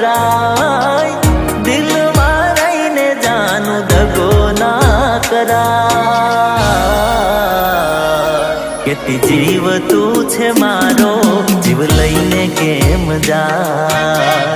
જરાય દિલ મારાઈને જાનું દગો ના કરા કેતી જીવ તું છે મારો જીવ લઈને કેમ જા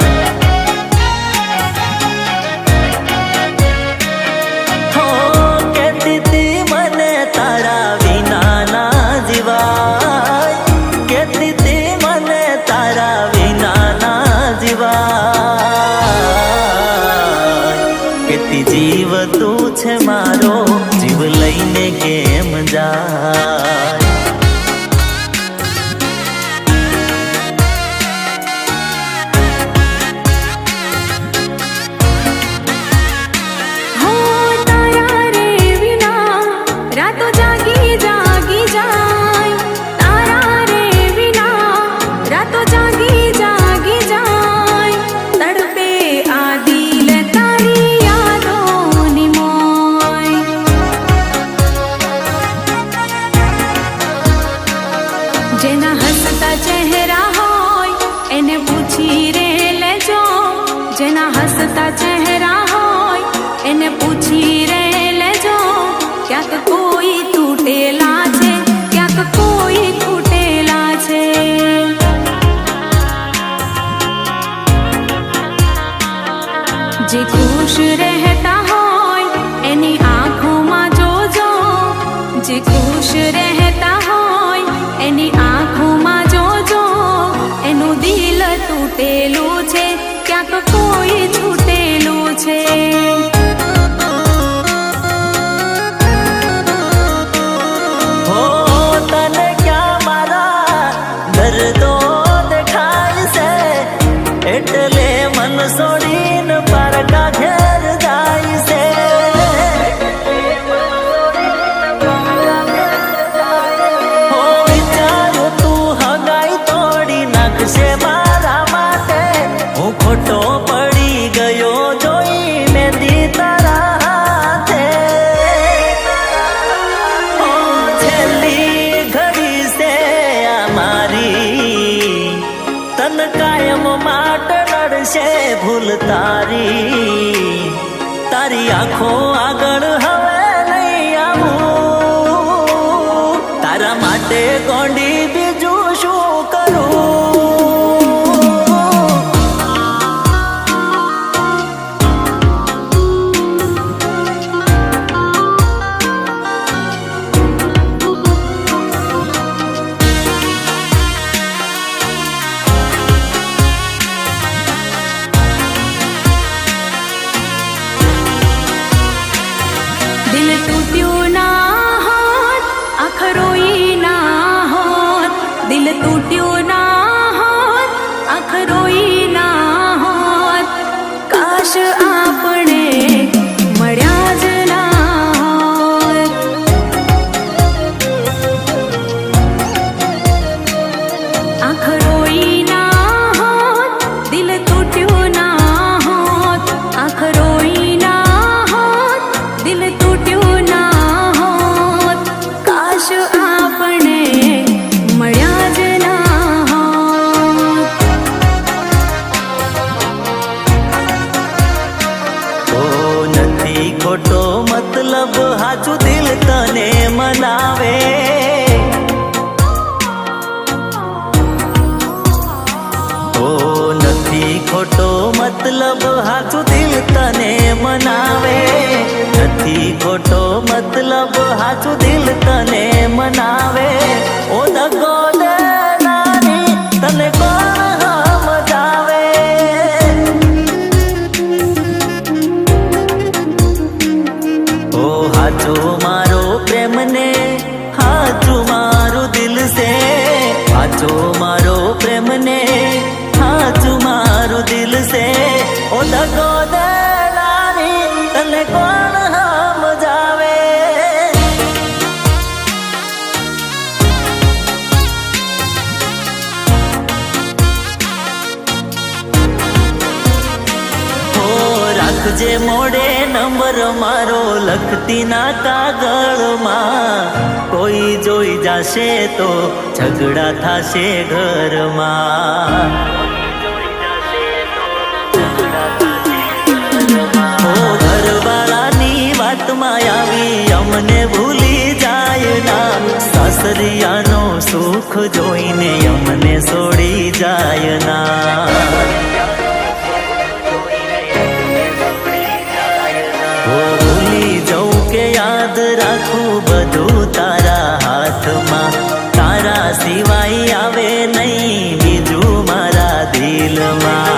જે ખુશ રહેતા હોય, એની આંખોમાં જોજો, એનું દિલ તૂટેલું છે ક્યાંક કોઈ તૂટેલું છે. એટલે મન સોડી પડી ગયો, જોઈ મેંદી તારા હાથે છેલ્લી ઘડી આ મારી. તન કાયમ માટે ભૂલ તારી. તારી આંખો દગો દેનારી તને કોણ સમજાવે હો રાખજે મોડે નંબર મારો લખતી ના કાગળમાં. કોઈ જોઈ જશે તો ઝઘડા થશે ઘરમાં. આવી, અમને ભૂલી જાય ના. સાસરિયાનો સુખ જોઈને અમને છોડી જાય ના. ભૂલી જવું કે યાદ રાખું બધું તારા હાથમાં. તારા સિવાય આવે નહીં બીજું મારા દિલમાં.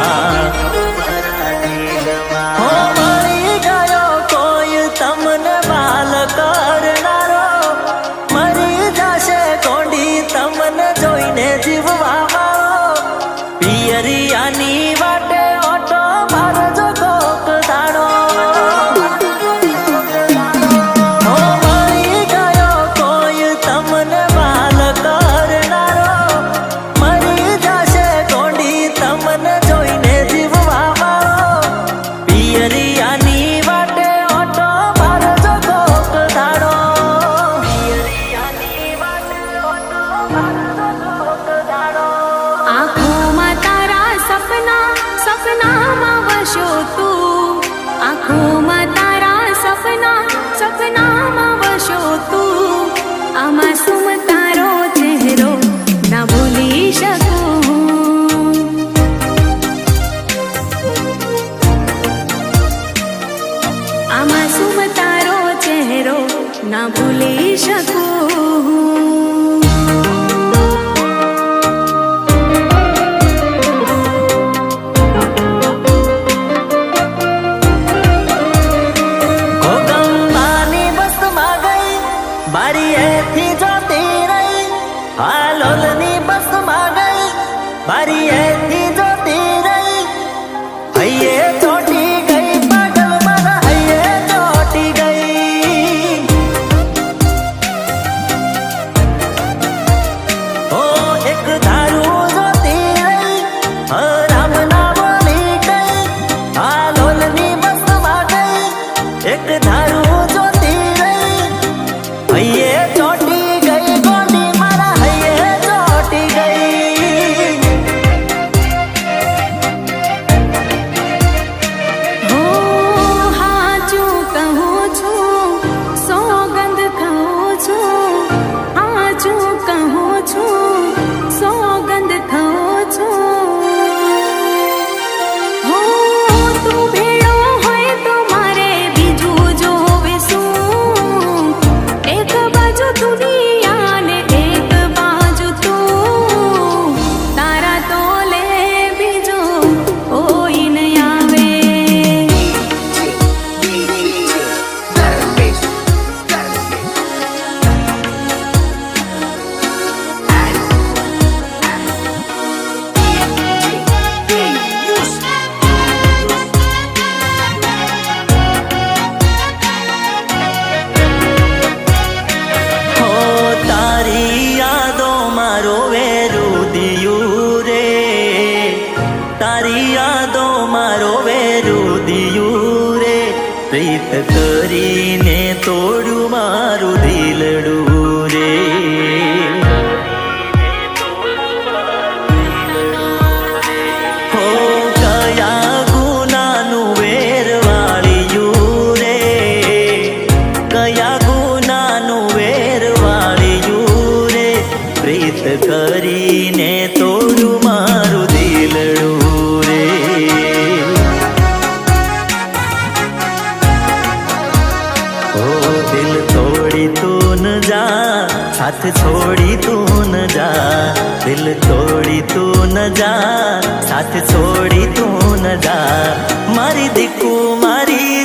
સપનામાં વશો તું. આંખોમાં તારા સપના સપનામાં વશો તું. આમાં તરીને તોડું મારું દિલડું. સાથ છોડી તું ન જા દિલ છોડી તું ન જા સાથ છોડી તું ન જા મારી દીકુ મારી